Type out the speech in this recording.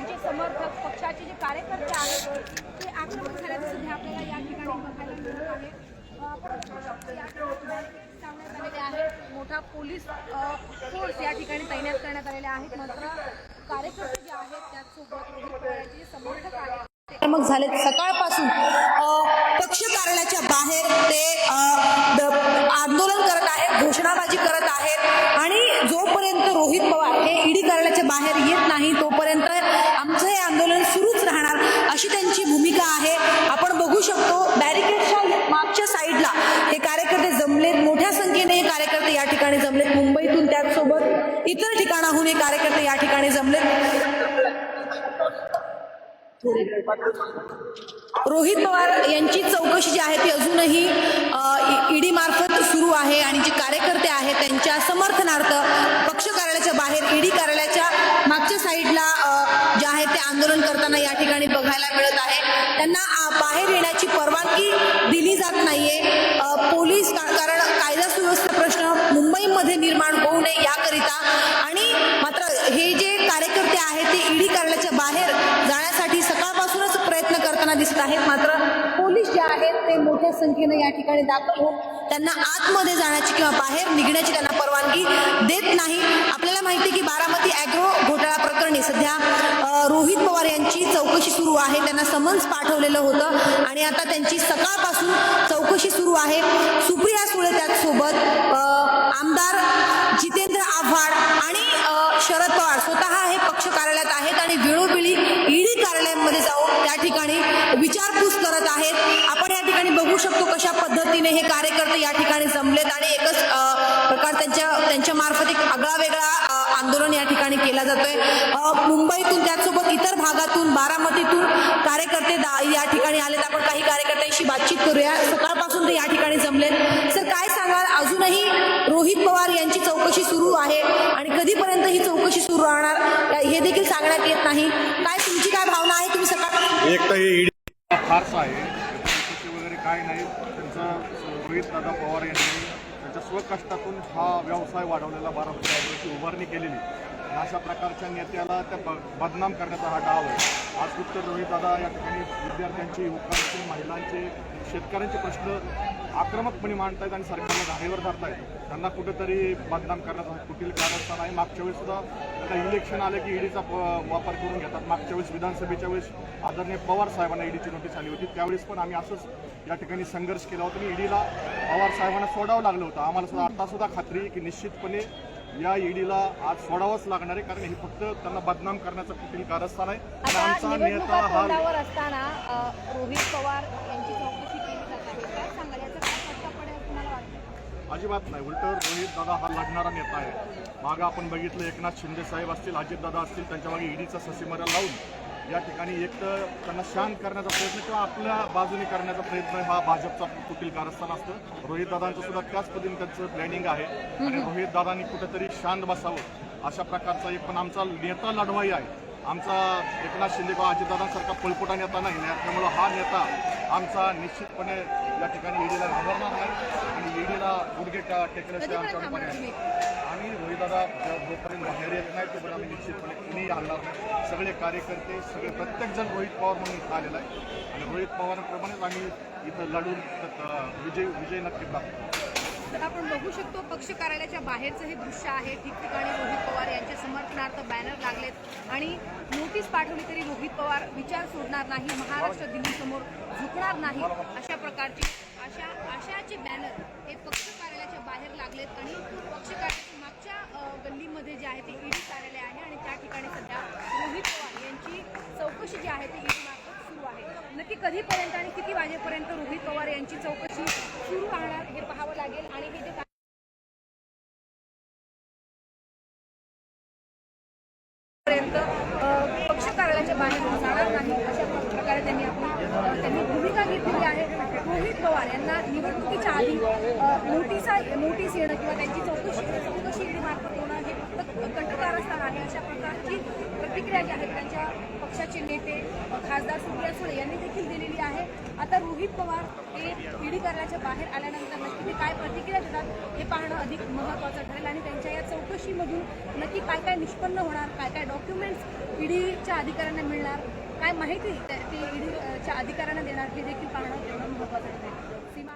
त्यांचे समर्थक पक्षाचे जे कार्यकर्ते आहेत ते आक्रमक झाल्याचं सध्या आपल्याला या ठिकाणी बघायला मिळत आहे. मोठा पोलीस फोर्स या ठिकाणी तैनात करण्यात आलेले आहेत. मात्र कार्यकर्ते जे आहेत त्याचसोबत समर्थक आहेत. झाले सकाळपासून पक्ष कार्यालयाच्या बाहेर ते आंदोलन करत आहेत घोषणाबाजी करत आहेत. आणि जोपर्यंत रोहित पवार हे ईडी कार्यालयाच्या बाहेर येत नाही तोपर्यंत त्याचसोबत इतर ठिकाणाहून हे कार्यकर्ते या ठिकाणी जमलेत रोहित पवार यांची चौकशी जी आहे ती अजूनही ईडी मार्फत सुरू आहे आणि जे कार्यकर्ते आहेत त्यांच्या समर्थनार्थ पक्ष कार्यालयाच्या बाहेर ईडी कार्यालयाच्या मागच्या साईडला जे आहे ते आंदोलन करताना या ठिकाणी बघायला मिळत आहे त्यांना बाहेर येण्याची परवानगी दिली जात नाहीये पोलीस कारण निर्माण होऊ नये याकरिता. आणि मात्र हे जे कार्यकर्ते आहेत ते ईडी कार्यालयाच्या बाहेर जाण्यासाठी सकाळ करताना दिसत आहेत. मात्र पोलीस जे आहेत ते मोठ्या संख्येने या ठिकाणी दाखल होऊन त्यांना आतमध्ये जाण्याची किंवा बाहेर निघण्याची त्यांना परवानगी देत नाही. आपल्याला माहिती आहे की बारामती अॅग्रो घोटाळा प्रकरणी सध्या रोहित पवार यांची चौकशी सुरू आहे. त्यांना समन्स पाठवलेलं होतं आणि आता त्यांची सकाळपासून चौकशी सुरू आहे. सुप्रिया सुळे त्याचसोबत आमदार जितेंद्र आव्हाड आणि शरद पवार स्वतः हे पक्ष कार्यालयात आहेत आणि वेळोवेळी कार्यालयांमध्ये जाऊन त्या ठिकाणी विचारपूस करत आहेत. आपण या ठिकाणी बघू शकतो कशा पद्धतीने हे कार्यकर्ते या ठिकाणी जमलेत आणि एकच प्रकार त्यांच्या त्यांच्या मार्फत एक आगळा वेगळा आंदोलन या ठिकाणी केला जातोय. मुंबईतून त्याचसोबत इतर भागातून बारामतीतून कार्यकर्ते दा- या ठिकाणी आलेत. आपण काही कार्यकर्त्यांशी बातचीत करूया. सकाळपासून ते या ठिकाणी जमलेत. सर काय सांगाल? अजूनही रोहित पवार यांची चौकशी सुरू आहे आणि कधीपर्यंत ही चौकशी सुरू राहणार? हे देखील सांगण्यात येत नाही. काय तुमची काय भावना एक तर हे ईडी फारसा आहे. चौकशी वगैरे काय नाही. त्यांचं रोहित दादा पवार यांनी त्यांच्या स्वकष्टातून हा व्यवसाय वाढवलेला बारा अॅग्रोची उभारणी केलेली. आणि अशा प्रकारच्या नेत्याला त्या ब- बदनाम करण्याचा हा डाव आहे. आज फक्त रोहित दादा या ठिकाणी विद्यार्थ्यांची युवकांची महिलांचे शेतकऱ्यांचे प्रश्न आक्रमकपणे मांडतायत आणि सरकारला धारेवर धरतायत. त्यांना कुठेतरी बदनाम करण्याचा हा कुठील कारस्थान आहे. मागच्या वेळेस सुद्धा आता इलेक्शन आले की ईडीचा वापर करून घेतात. मागच्या वेळेस विधानसभेच्या वेळेस आदरणीय पवार साहेबांना ईडीची नोटीस आली होती. त्यावेळेस पण आम्ही असंच या ठिकाणी संघर्ष केला होता. आणि ईडीला पवार साहेबांना सोडावं लागलं होतं. आम्हाला सुद्धा आता सुद्धा खात्री की निश्चितपणे या ईडीला आज सोडावंच लागणार आहे. कारण हे फक्त त्यांना बदनाम करण्याचं कुठील कारस्थान आहे. आमचा नेता हा असताना रोहित पवार यांची चौकशी केली जात आहे काय सांगाल याचा काय फटका पडेल असं तुम्हाला वाटतं अजिबात नाही. उलट रोहित दादा हा लढणारा नेता आहे. मागं आपण बघितलं एकनाथ शिंदे साहेब असतील अजितदादा असतील त्यांच्या मागे ईडीचा ससीमारा लावून या ठिकाणी एक तर त्यांना शांत करण्याचा प्रयत्न किंवा आपल्या बाजूने करण्याचा प्रयत्न हा भाजपचा कुटील कारस्थान असतं. रोहित दादांचं सुद्धा त्याच पद्धतीने त्यांचं प्लॅनिंग आहे. आणि रोहित दादांनी कुठेतरी शांत बसावं. अशा प्रकारचा एक पण आमचा नेता लढवाई आहे. आमचा एकनाथ शिंदे किंवा अजितदादांसारखा पळपुटा नेता नाही. त्यामुळं हा नेता आमचा निश्चितपणे या ठिकाणी ईडीला घाबरणार नाही. आणि ईडीला गुडघे टा- टेकल्याशिवाय आमच्याकडे पर्याय नाही. आम्ही रोहितदादा जो- जोपर्यंत बाहेर येत नाही तोपर्यंत आम्ही निश्चितपणे कुणीही हलणार नाही. सगळे कार्यकर्ते सगळे प्रत्येकजण रोहित पवार म्हणून आलेला आहे. आणि रोहित पवारांप्रमाणेच आम्ही इथं लढून विजय विजय नक्की प्राप्त. तर आपण बघू शकतो पक्ष कार्यालयाच्या बाहेरचं हे दृश्य आहे. ठिकठिकाणी रोहित पवार यांच्या समर्थनार्थ बॅनर लागलेत. आणि नोटीस पाठवली तरी रोहित पवार विचार सोडणार नाही. महाराष्ट्र दिल्लीसमोर झुकणार नाही. अशा प्रकारचे अशा आशाचे बॅनर हे पक्ष कार्यालयाच्या बाहेर लागलेत आणि पक्ष कार्यालयाच्या मागच्या गल्लीमध्ये जे आहे ते ईडी कार्यालय आहे आणि त्या ठिकाणी सध्या रोहित पवार यांची चौकशी जी आहे ती ईडी मार्फत सुरू आहे. नक्की कधीपर्यंत आणि किती वाजेपर्यंत रोहित पवार यांची चौकशी सुरू राहणार हे पाहावं लागेल. आणि हे जे पर्यंत पक्ष कार्यालयाच्या बाहेर जाणार नाही अशा प्रकारे त्यांनी आपली अ, त्यांनी आहे. रोहित पवार यांना निवडणुकीच्या आधी नोटीसा नोटीस येणं किंवा त्यांची चौकशी चौकशी मार्फत होणं हे फक्त कंटकारस्थान आहे. अशा प्रकारची प्रतिक्रिया जी आहेत त्यांच्या पक्षाचे नेते खासदार सुप्रिया सुळे यांनी देखील दिलेली आहे. आता रोहित पवार हे ईडी कार्यालयाच्या बाहेर आल्यानंतर नक्की ते काय प्रतिक्रिया देतात हे पाहणं अधिक महत्त्वाचं ठरेल आणि त्यांच्या या चौकशीमधून नक्की काय काय निष्पन्न होणार काय काय डॉक्युमेंट्स ईडीच्या अधिकाऱ्यांना मिळणार काय माहिती? ती ईडीच्या अधिकाऱ्यांना देणार हे देखील पाहणं तेवढं महत्वाचं आहे सीमा